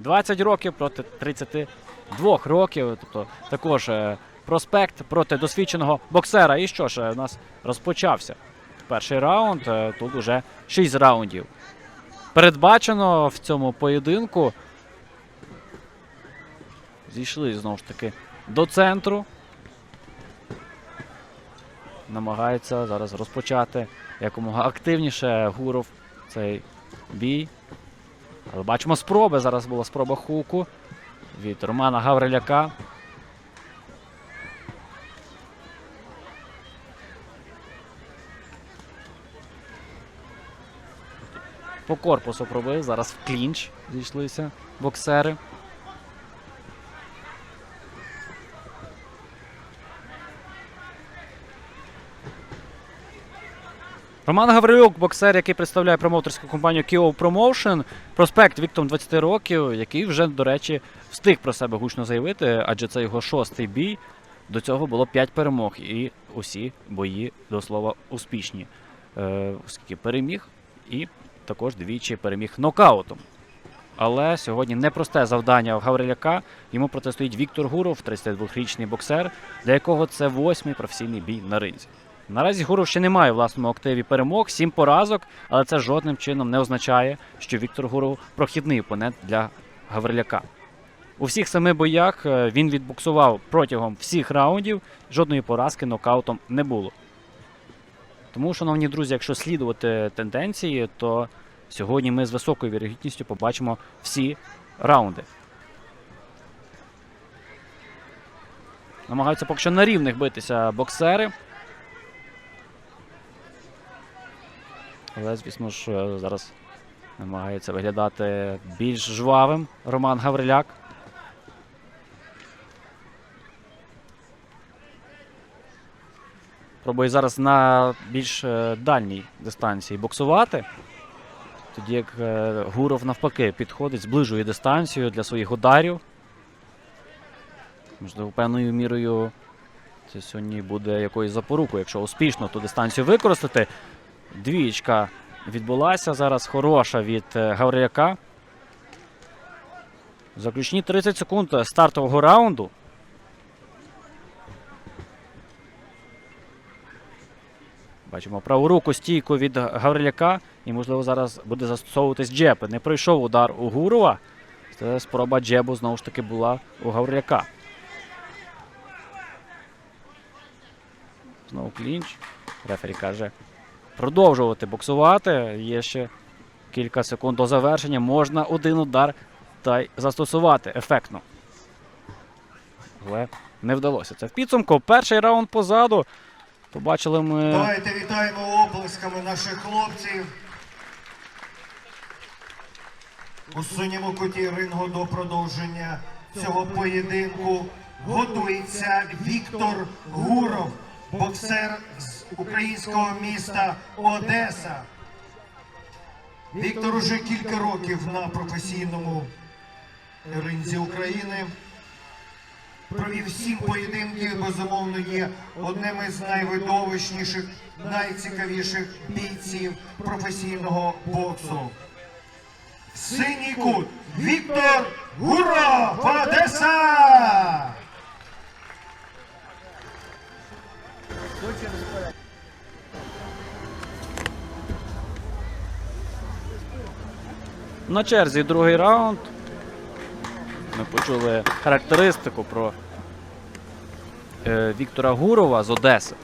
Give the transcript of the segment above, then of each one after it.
20 років проти 32 років. Тобто також е, проспект проти досвідченого боксера. І що ж, е, у нас розпочався перший раунд. Е, Тут уже 6 раундів. Передбачено в цьому поєдинку. Зійшли знову ж таки до центру. Намагається зараз розпочати якомога активніше Гуров цей бій. Але бачимо спроби. Зараз була спроба хуку від Романа Гавриляка. По корпусу пробив. Зараз в клінч зійшлися боксери. Роман Гаврилюк, боксер, який представляє промоутерську компанію Kio Promotion, проспект віком 20 років, який вже, до речі, встиг про себе гучно заявити, адже це його шостий бій. До цього було 5 перемог, і усі бої, до слова, успішні. Е, оскільки переміг і також двічі переміг нокаутом. Але сьогодні непросте завдання в Гавриляка. Йому протистоїть Віктор Гуров, 32-річний боксер, для якого це восьмий професійний бій на ринзі. Наразі Гуров ще не має власному активі перемог, сім поразок, але це жодним чином не означає, що Віктор Гуров прохідний опонент для Гавриляка. У всіх семи боях е, він відбуксував протягом всіх раундів, жодної поразки нокаутом не було. Тому, шановні друзі, якщо слідувати тенденції, то сьогодні ми з високою вірогідністю побачимо всі раунди. Намагаються поки що на рівних битися боксери. Але, звісно ж, е, зараз намагається виглядати більш жвавим Роман Гавриляк. Пробує зараз на більш е, дальній дистанції боксувати. Тоді як е, Гуров навпаки підходить, зближує дистанцію для своїх ударів. Можливо, певною мірою це сьогодні буде якоюсь запорукою, якщо успішно ту дистанцію використати. Двічка відбулася зараз хороша від е, Гавриляка. Заключні 30 секунд стартового раунду. Бачимо праву руку стійку від Гавриляка. І, можливо, зараз буде застосовуватись джеб. Не пройшов удар у Гурова. Це спроба джебу знову ж таки була у Гавриляка. Знову клінч. Рефері каже продовжувати боксувати. Є ще кілька секунд до завершення. Можна один удар та й застосувати ефектно. Але не вдалося. Це в підсумку. Перший раунд позаду. Побачили ми. Давайте вітаємо оплесками наших хлопців. У синьому куті рингу до продовження цього поєдинку готується Віктор Гуров, боксер з українського міста Одеса. Віктор уже кілька років на професійному ринзі України. Провів сім поєдинків, безумовно, є одним із найвидовищніших, найцікавіших бійців професійного боксу. Синій кут Віктор Гуров, Одеса! На черзі другий раунд. Ми почули характеристику про е, Віктора Гурова з Одеси.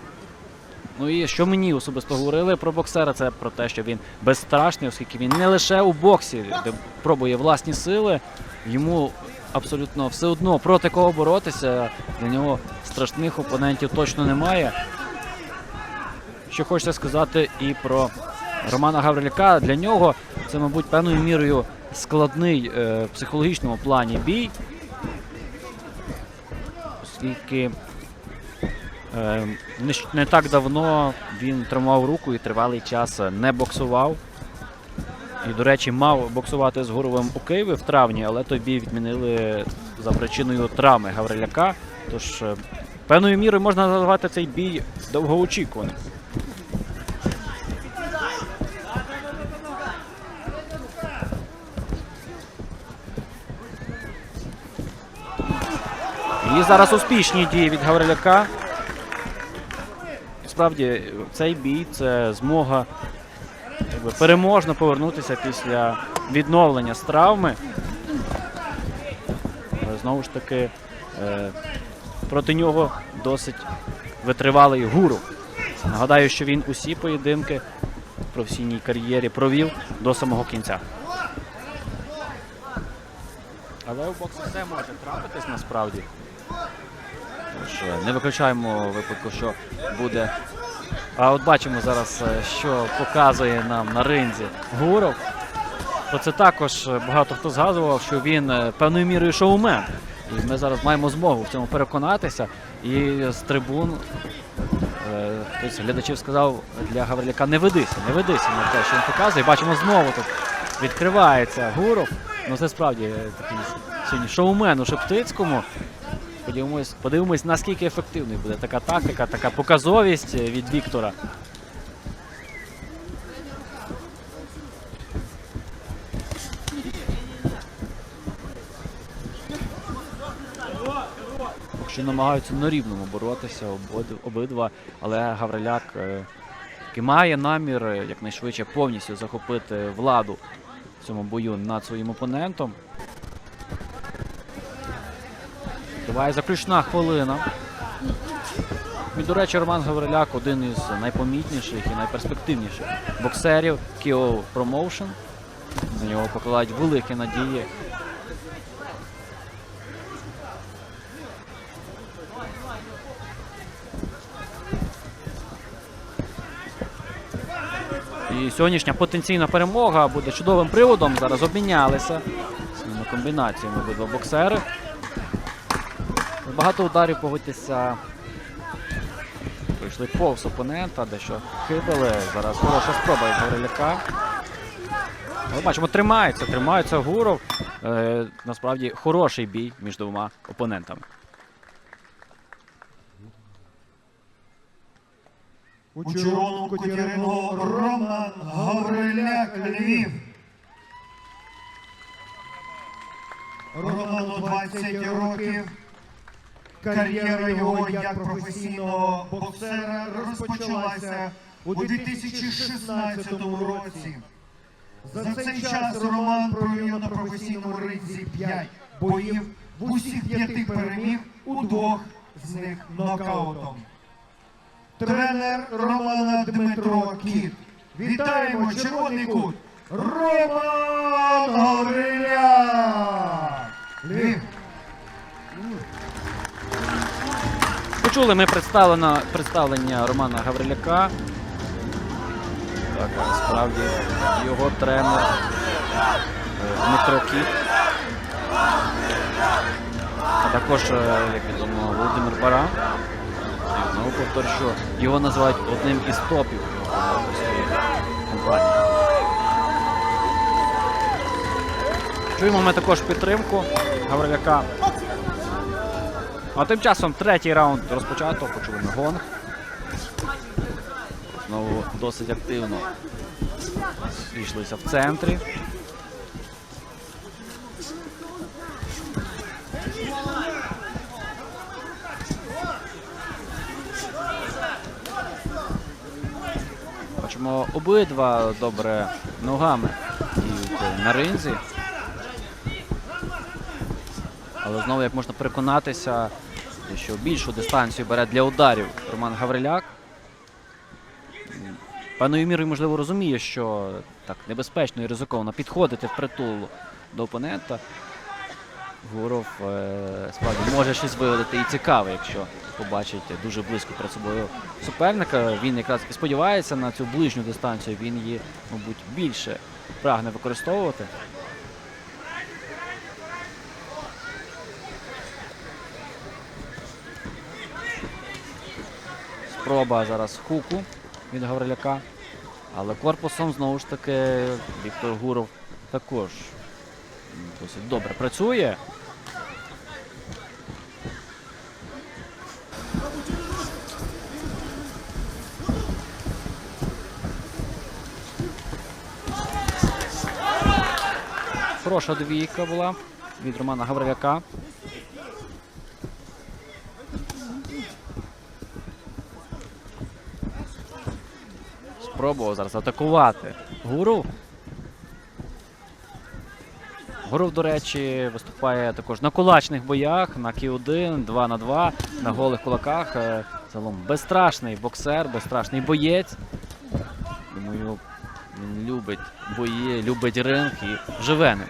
Ну і що мені особисто говорили про боксера, це про те, що він безстрашний, оскільки він не лише у боксі, де пробує власні сили, йому абсолютно все одно проти кого боротися. Для нього страшних опонентів точно немає. Що хочеться сказати і про Романа Гавриляка. Для нього це, мабуть, певною мірою складний е, в психологічному плані бій, оскільки е, не, так давно він тримав руку і тривалий час не боксував. І, до речі, мав боксувати з Гуровим у Києві в травні, але той бій відмінили за причиною травми Гавриляка. Тож, е, певною мірою можна назвати цей бій довгоочікуваним. І зараз успішні дії від Гавриляка. Справді, цей бій це змога якби, переможно повернутися після відновлення з травми. Знову ж таки, е, проти нього досить витривалий гуру. Нагадаю, що він усі поєдинки в професійній кар'єрі провів до самого кінця. Але у боксі все може трапитись насправді. Не виключаємо випадку, що буде. А от бачимо зараз, е, що показує нам на ринзі Гуров. То це також багато хто згадував, що він е, певною мірою шоумен. І ми зараз маємо змогу в цьому переконатися. І з трибун е, хтось глядачів сказав для Гавриляка не ведися, не ведися на те, що він показує. Бачимо знову тут відкривається Гуров. Ну це справді такий сьогодні шоумен у Шептицькому. Подивимось, подивимось, наскільки ефективною буде така тактика, така показовість е, від Віктора. Що намагаються на рівному боротися обидва, але Гавриляк е, таки має намір е, якнайшвидше повністю захопити владу в цьому бою над своїм опонентом. Триває заключна хвилина. І, до речі, Роман Гавриляк один із найпомітніших і найперспективніших боксерів Kio Promotion. На нього покладають великі надії. І сьогоднішня потенційна перемога буде чудовим приводом. Зараз обмінялися своїми комбінаціями обидва боксери. Багато ударів погодьтеся. Прийшли повз опонента, дещо хибили. Зараз хороша спроба від Гавриляка. Але бачимо, тримається, тримається Гуров. Е, насправді хороший бій між двома опонентами. У червоному куті Роман Гавриляк Львів. Роману 20 років. Кар'єра його як професійного боксера розпочалася у 2016 році. За цей час Роман провів на професійному ринзі 5 боїв, в усіх п'яти переміг, у двох з них нокаутом. Тренер Романа Дмитро Кіт. Вітаємо червоний кут. Роман Гавриляк! Львів. Почули ми представлення, представлення Романа Гавриляка. Так, справді його тренер е, Дмитро Кіт. А також, е, як відомо, Володимир Баран. І знову повторю, що його називають одним із топів компанії. Чуємо ми також підтримку Гавриляка. А тим часом третій раунд розпочато, почули ми гонг. Знову досить активно зійшлися в центрі. Бачимо обидва добре ногами діють на ринзі. Але знову як можна переконатися, що більшу дистанцію бере для ударів Роман Гавриляк. Певною мірою, можливо, розуміє, що так небезпечно і ризиковано підходити впритул до опонента. Гуров е, справді може щось виводити і цікаве, якщо побачить дуже близько перед собою суперника. Він якраз і сподівається на цю ближню дистанцію. Він її, мабуть, більше прагне використовувати. Спроба зараз хуку від Гавриляка. Але корпусом знову ж таки Віктор Гуров також досить добре працює. Хороша двійка була від Романа Гавриляка. Спробував зараз атакувати Гуров. Гуров, до речі, виступає також на кулачних боях, на Кі-1, 2 на 2, на голих кулаках. Е, Загалом безстрашний боксер, безстрашний боєць. Думаю, він любить бої, любить ринг і живе ним.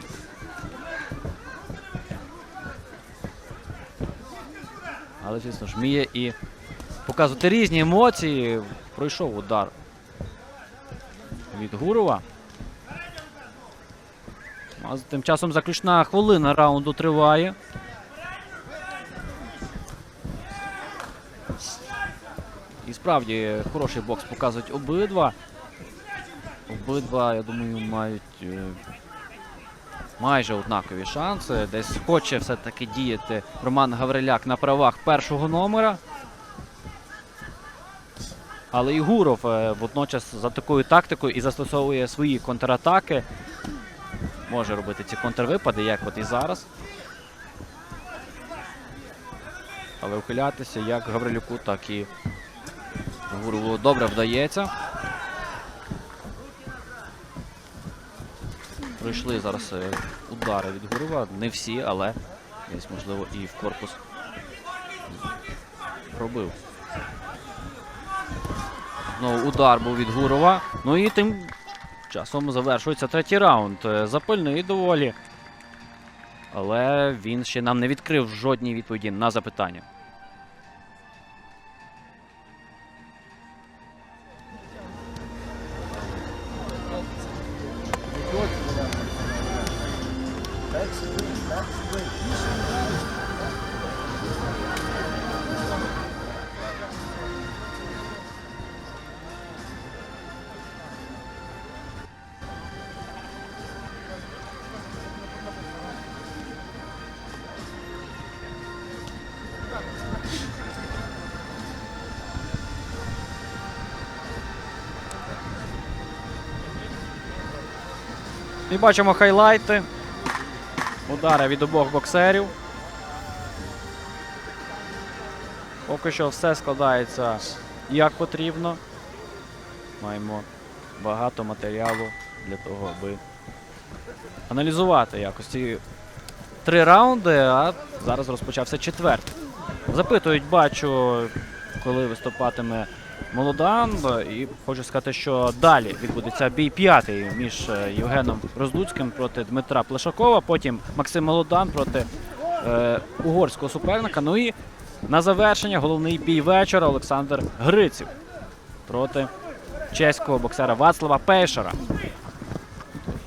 Але, звісно ж, вміє і показувати різні емоції. Пройшов удар Гурова. А тим часом заключна хвилина раунду триває. І справді хороший бокс показують обидва. Обидва, я думаю, мають е, майже однакові шанси. Десь хоче все-таки діяти Роман Гавриляк на правах першого номера. Але і Гуров е, водночас за такою тактикою і застосовує свої контратаки. Може робити ці контрвипади, як от і зараз. Але ухилятися як Гаврилюку, так і Гурову добре вдається. Пройшли зараз е, удари від Гурова. Не всі, але десь, можливо, і в корпус пробив. Знову удар був від Гурова. Ну і тим часом завершується третій раунд. Е, Запальний доволі. Але він ще нам не відкрив жодні відповіді на запитання. І бачимо хайлайти. Удари від обох боксерів. Поки що все складається як потрібно. Маємо багато матеріалу для того, аби аналізувати якось ці три раунди, а зараз розпочався четвертий. Запитують, бачу, коли виступатиме Молодан. І хочу сказати, що далі відбудеться бій п'ятий між е, Євгеном Роздуцьким проти Дмитра Плешакова. Потім Максим Молодан проти е, угорського суперника. Ну і на завершення головний бій вечора Олександр Гриців проти чеського боксера Вацлава Пейшера.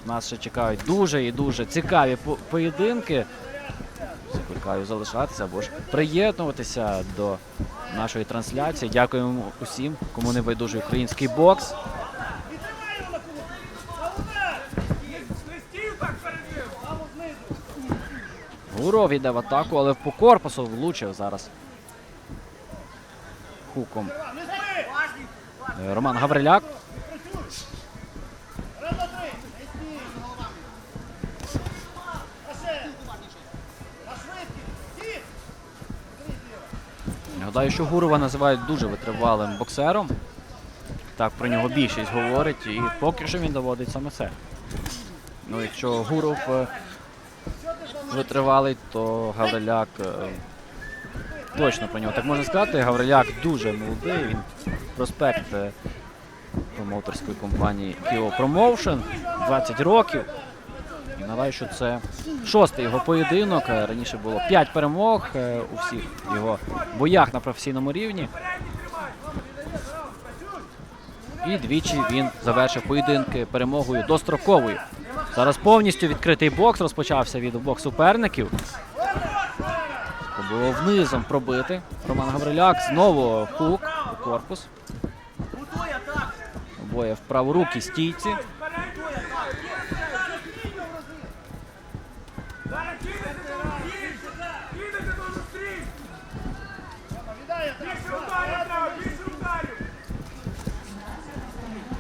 Нас ще чекають дуже і дуже цікаві по- поєдинки. Закликаю залишатися або ж приєднуватися до нашої трансляції. Дякуємо усім, кому не байдужий український бокс. Гуров йде в атаку, але по корпусу влучив зараз. Хуком. Е, Роман Гавриляк. Гадаю, що Гурова називають дуже витривалим боксером. Так про нього більшість говорить, і поки що він доводить саме це. Ну, якщо Гуров е, витривалий, то Гавриляк е, точно про нього так можна сказати. Гавриляк дуже молодий, він проспект е, промоутерської компанії Kio Promotion, 20 років. Нагадаю, що це шостий його поєдинок. Е, Раніше було 5 перемог е, у всіх його боях на професійному рівні. І двічі він завершив поєдинки перемогою достроковою. Зараз повністю відкритий бокс розпочався від обох суперників. Було внизом пробити. Роман Гавриляк знову хук у корпус. Обоє в праворукі стійці.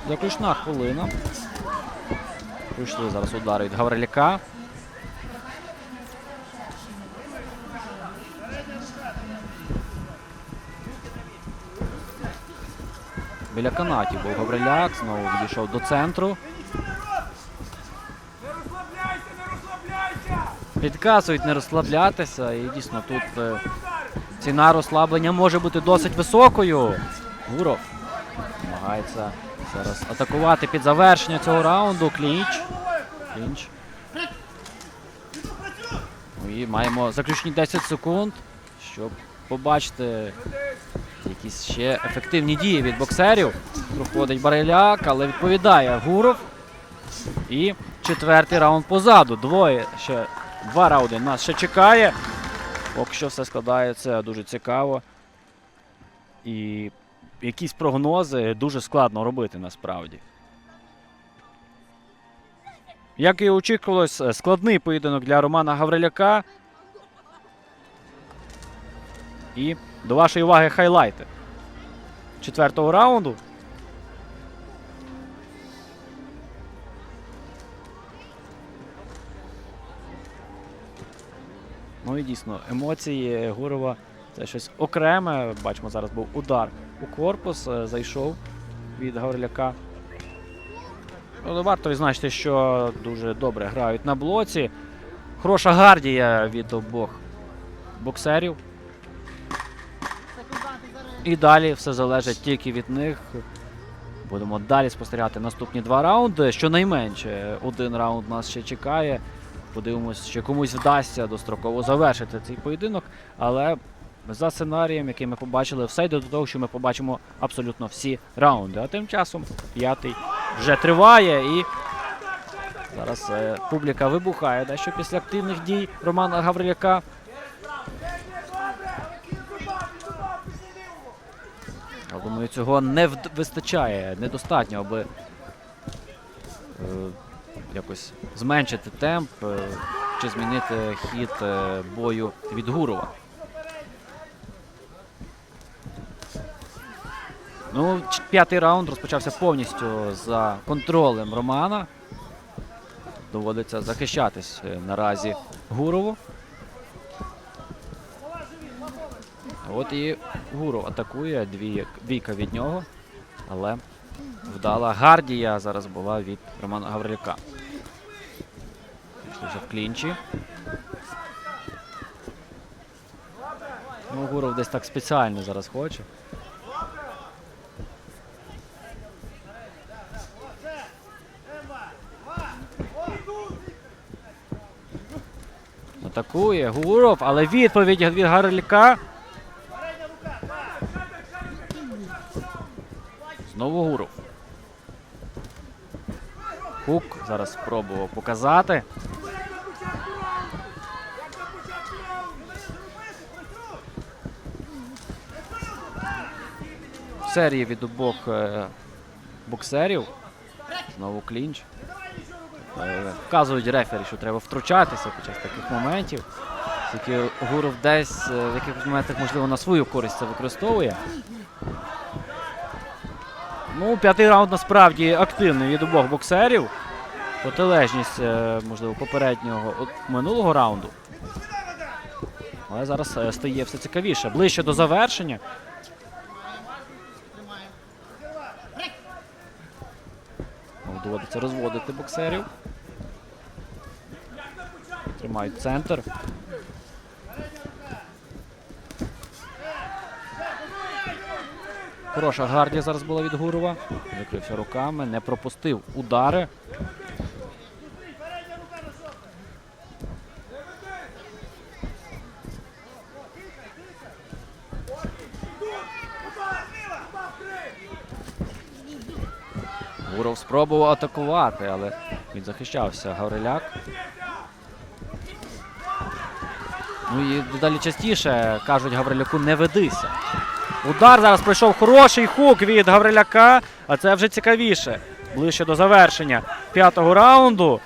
Заключна хвилина. Прийшли зараз удари від Гавриляка. біля канатів був Гавриляк, знову відійшов до центру. Підказують не розслаблятися, і дійсно тут е, ціна розслаблення може бути досить високою. Гуров намагається зараз атакувати під завершення цього раунду. Клінч. Клінч. Ну і маємо заключні 10 секунд, щоб побачити якісь ще ефективні дії від боксерів. Проходить Бареляк, але відповідає Гуров. І четвертий раунд позаду. Двоє ще два раунди нас ще чекає. Поки що все складається дуже цікаво. І якісь прогнози дуже складно робити насправді. Як і очікувалось, е, складний поєдинок для Романа Гавриляка. І до вашої уваги хайлайти четвертого раунду. Ну і дійсно, емоції Гурова це щось окреме. Бачимо, зараз був удар у корпус, е, зайшов від Гавриляка. Ну, варто відзначити, що дуже добре грають на блоці. Хороша гардія від обох боксерів. І далі все залежить тільки від них. Будемо далі спостерігати наступні два раунди. Щонайменше один раунд нас ще чекає. Подивимось, чи комусь вдасться достроково завершити цей поєдинок. Але за сценарієм, який ми побачили, все йде до того, що ми побачимо абсолютно всі раунди. А тим часом п'ятий вже триває і зараз е, публіка вибухає дещо після активних дій Романа Гавриляка. Я думаю, цього не вистачає, недостатньо, аби е, якось зменшити темп е, чи змінити хід е, бою від Гурова. Ну, п'ятий раунд розпочався повністю за контролем Романа. Доводиться захищатись е, наразі Гурову. От і Гуров атакує, дві, двійка від нього, але вдала гардія зараз була від Романа Гавриляка. Пішли вже в клінчі. Ну, Гуров десь так спеціально зараз хоче. Атакує Гуров, але відповідь від Гавриляка. Знову Гуров. Хук зараз спробував показати. Серії від обох е, боксерів. Знову клінч. Вказують рефері, що треба втручатися під час таких моментів. Тільки Гуров десь е, в якихось моментах, можливо, на свою користь це використовує. Ну, п'ятий раунд насправді активний від обох боксерів. Протилежність, е, можливо, попереднього минулого раунду. Але зараз е, стає все цікавіше. Ближче до завершення. Доводиться розводити боксерів. Тримають центр. Хороша гардія зараз була від Гурова. Закрився руками, не пропустив удари. Гуров спробував атакувати, але він захищався. Гавриляк. Ну і дедалі частіше кажуть Гавриляку не ведися. Удар зараз пройшов хороший хук від Гавриляка, а це вже цікавіше. Ближче до завершення п'ятого раунду.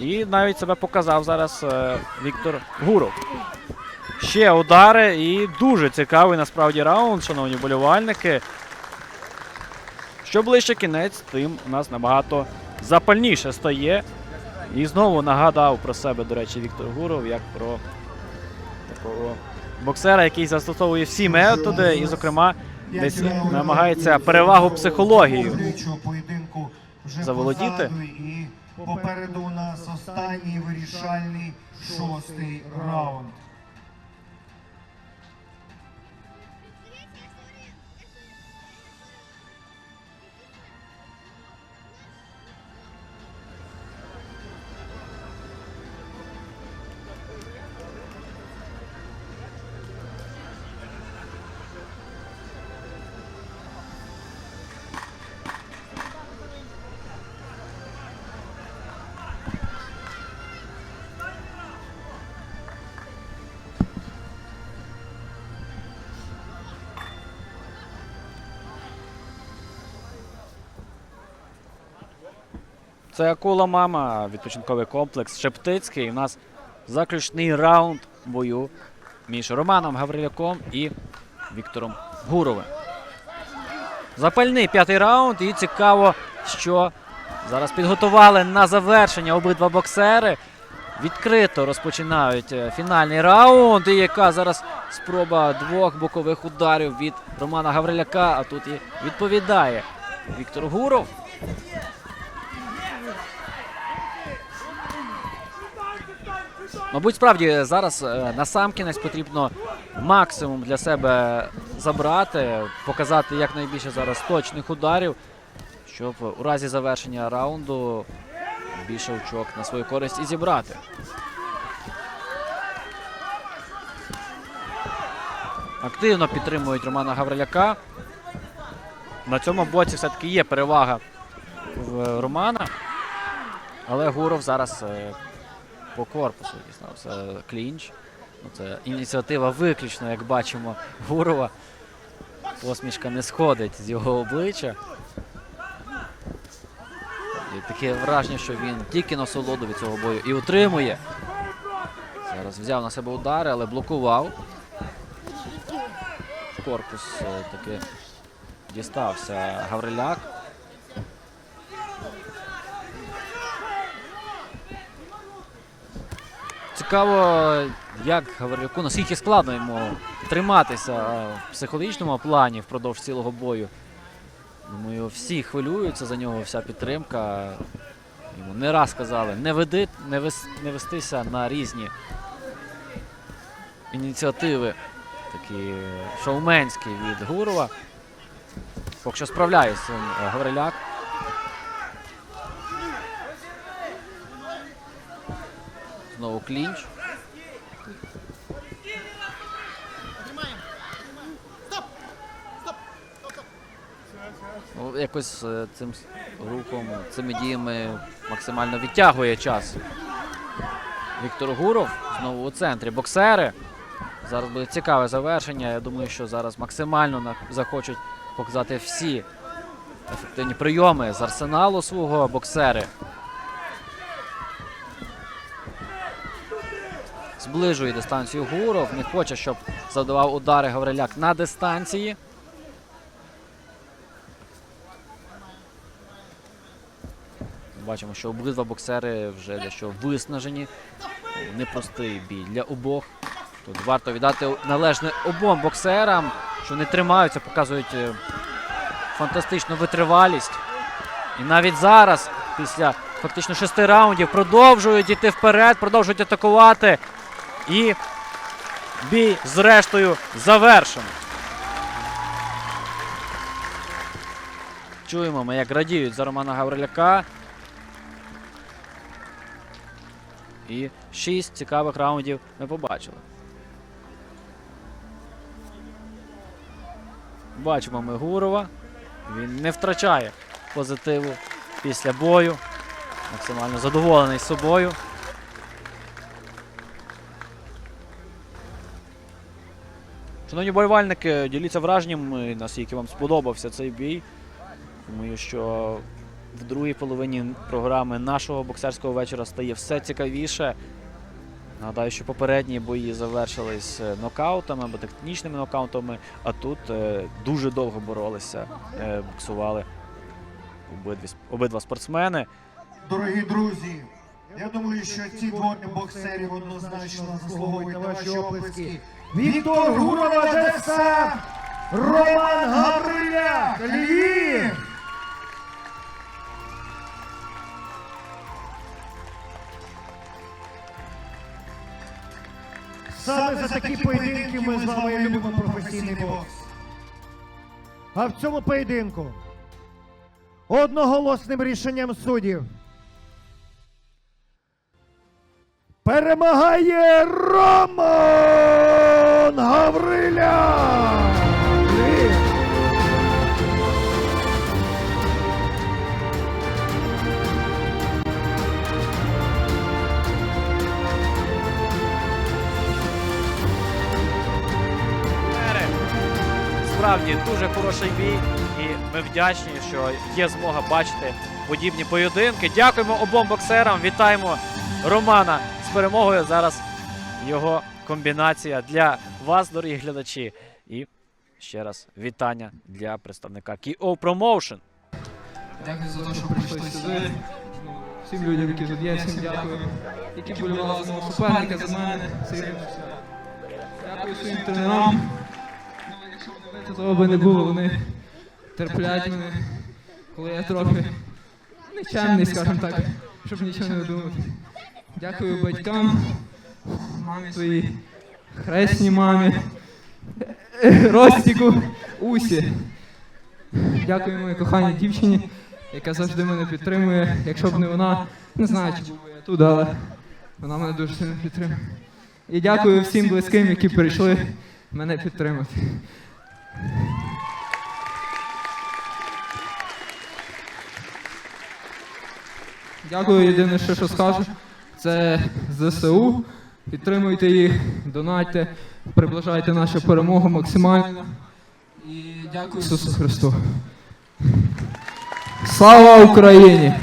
І навіть себе показав зараз е, Віктор Гуров. Ще удари і дуже цікавий насправді раунд, шановні болівальники. Що ближче кінець, тим у нас набагато запальніше стає. І знову нагадав про себе, до речі, Віктор Гуров, як про такого боксера, який застосовує всі методи, і, зокрема, десь намагається перевагу психологією заволодіти. Попереду у нас останній вирішальний шостий раунд. Це акула мама, відпочинковий комплекс Шептицький. У нас заключний раунд бою між Романом Гавриляком і Віктором Гуровим. Запальний п'ятий раунд, і цікаво, що зараз підготували на завершення обидва боксери. Відкрито розпочинають е, фінальний раунд. І яка зараз спроба двох бокових ударів від Романа Гавриляка. А тут і відповідає Віктор Гуров. Мабуть, справді зараз е, насамкінець потрібно максимум для себе забрати, показати якнайбільше зараз точних ударів, щоб у разі завершення раунду більше очок на свою користь і зібрати. Активно підтримують Романа Гавриляка. На цьому боці все-таки є перевага в Романа. Але Гуров зараз е, по корпусу дізнався клінч. Ну, Це ініціатива виключно, як бачимо, Гурова. Посмішка не сходить з його обличчя. І таке враження, що він тільки насолоду від цього бою і утримує. Зараз взяв на себе удари, але блокував. Корпус е, таки дістався Гавриляк. Цікаво, як Гавриляку, наскільки складно йому триматися е, в психологічному плані впродовж цілого бою. Думаю, всі хвилюються за нього, вся підтримка. Йому не раз казали, не веди, не, вес, не вестися на різні ініціативи, такі шоуменські від Гурова. Поки що е, Гавриляк. Знову клінч. Ну, якось е, цим рухом, цими діями максимально відтягує час. Віктор Гуров знову у центрі. Боксери. Зараз буде цікаве завершення. Я думаю, що зараз максимально захочуть показати всі ефективні прийоми з арсеналу свого боксери. Зближує дистанцію Гуров. Не хоче, щоб завдавав удари Гавриляк на дистанції. Бачимо, що обидва боксери вже дещо виснажені. Непростий бій для обох. Тут варто віддати належне обом боксерам, що не тримаються, показують е, фантастичну витривалість. І навіть зараз, після фактично шести раундів, продовжують йти вперед, продовжують атакувати. І бій, зрештою, завершено. Чуємо ми, як радіють за Романа Гавриляка. І шість цікавих раундів ми побачили. Бачимо ми Гурова. Він не втрачає позитиву після бою. Максимально задоволений собою. Шановні болівальники, діліться враженням, наскільки вам сподобався цей бій. Думаю, що в другій половині програми нашого боксерського вечора стає все цікавіше. Нагадаю, що попередні бої завершились е, нокаутами або технічними нокаутами, а тут е, дуже довго боролися, е, боксували обидві, обидва спортсмени. Дорогі друзі, я думаю, що ці двоє боксерів однозначно заслуговують на ваші оплески. Віктор Гуров, Одеса! Роман Гавриляк, Львів! Саме за такі поєдинки ми з вами любимо професійний бокс. А в цьому поєдинку одноголосним рішенням суддів перемагає Роман Справді дуже хороший бій, і ми вдячні, що є змога бачити подібні поєдинки. Дякуємо обом боксерам. Вітаємо Романа з перемогою. Зараз його комбінація для вас, дорогі глядачі. І ще раз вітання для представника KO Promotion. Дякую за те, що прийшли сюди. Всім людям, які тут є, всім дякую. Які болювали за суперника, за мене. Дякую своїм тренерам. То того би не було. Вони терплять мене, коли я трохи нечемний, скажімо так, щоб нічого не думати. Дякую батькам, мамі своїй, хресній мамі, Ростіку, Усі. Дякую моїй коханій дівчині, яка завжди мене підтримує. Якщо б не вона, не знаю, чи був би я тут, але вона мене дуже сильно підтримує. І дякую всім близьким, які прийшли мене підтримати. Дякую, єдине, що, що скажу, це ЗСУ. Підтримуйте їх, донайте, приближайте нашу перемогу максимально. І дякую Ісусу Христу. Слава Україні!